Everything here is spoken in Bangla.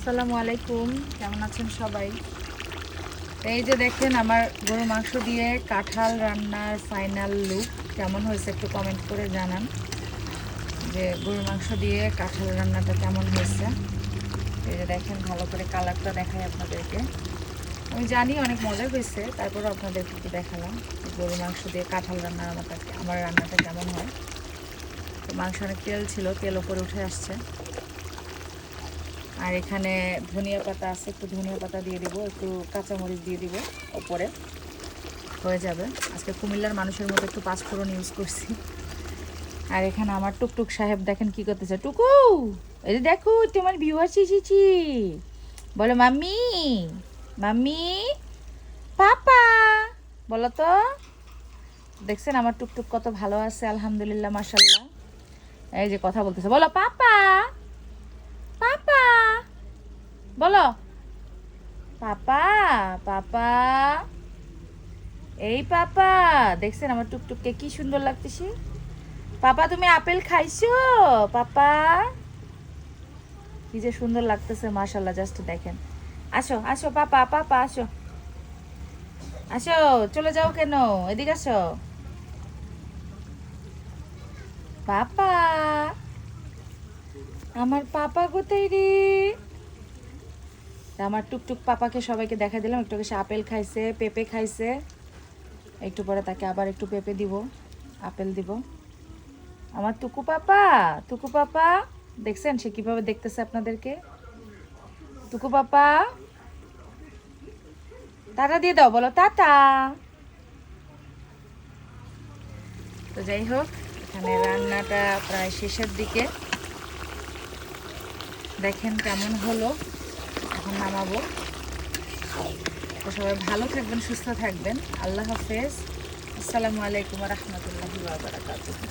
আসসালামু আলাইকুম। কেমন আছেন সবাই? এই যে দেখেন আমার গরু মাংস দিয়ে কাঁঠাল রান্নার ফাইনাল লুক কেমন হয়েছে একটু কমেন্ট করে জানান। যে গরুর মাংস দিয়ে কাঁঠাল রান্নাটা কেমন হয়েছে? এই যে দেখেন, ভালো করে কালারটা দেখাই আপনাদেরকে। আমি জানি অনেক মজা হয়েছে তারপরে আপনাদেরকে একটু দেখালাম যে গরুর মাংস দিয়ে কাঁঠাল রান্না আমারটা, আমার রান্নাটা কেমন হয়। তো মাংস অনেক তেল ছিল, তেল ওপরে উঠে আসছে। আর এখানে ধনিয়া পাতা আছে, একটু ধনিয়া পাতা দিয়ে দিব, একটু কাঁচামরিচ দিয়ে দিব ওপরে। হয়ে যাবে। আজকে কুমিল্লার মানুষের মতো একটু পাঁচফোড়ন ইউজ করছি। আর এখানে আমার টুকটুক সাহেব দেখেন কি করতেছে। টুকু, এই যে দেখো তোমার ভিউয়ার্স এসেছি। বলো, মাম্মি মাম্মি, পাপা, বলো তো, দেখছেন আমার টুকটুক কত ভালো আছে, আলহামদুলিল্লাহ মাসাল্লাহ এই যে কথা বলতেছে। বলো পাপা পাপা বলো। পাপা পাপা। এই পাপা, দেখছেন আমার টুকটুককে কি সুন্দর লাগতেছে। পাপা, তুমি আপেল খাইছো? পাপা। কি যে সুন্দর লাগতেছে মাশাল্লাহ জাস্ট দেখেন। আসো আসো, পাপা পাপা, আসো। আসো, চলে যাও কেন? এদিকে আসো। পাপা। আমার পাপা কোথায় রে? তা আমার টুকটুক পাপাকে সবাইকে দেখা দিলাম। একটু সে আপেল খাইছে, পেঁপে খাইছে। একটু পরে তাকে আবার একটু পেঁপে দিব, আপেল দিব। আমার টুকু পাপা টুকু পাপা। দেখছেন, সে কীভাবে দেখতেছে আপনাদেরকে? টুকু পাপা। টাটা দিয়ে দাও, বলো টাটা। তো যাই হোক, এখানে রান্নাটা প্রায় শেষের দিকে। দেখেন কেমন হলো। এখন নামাবো। সবাই ভালো থাকবেন সুস্থ থাকবেন। আল্লাহ হাফেজ। আসসালামু আলাইকুম রহমতুল্লাহি বারাকাতুহু।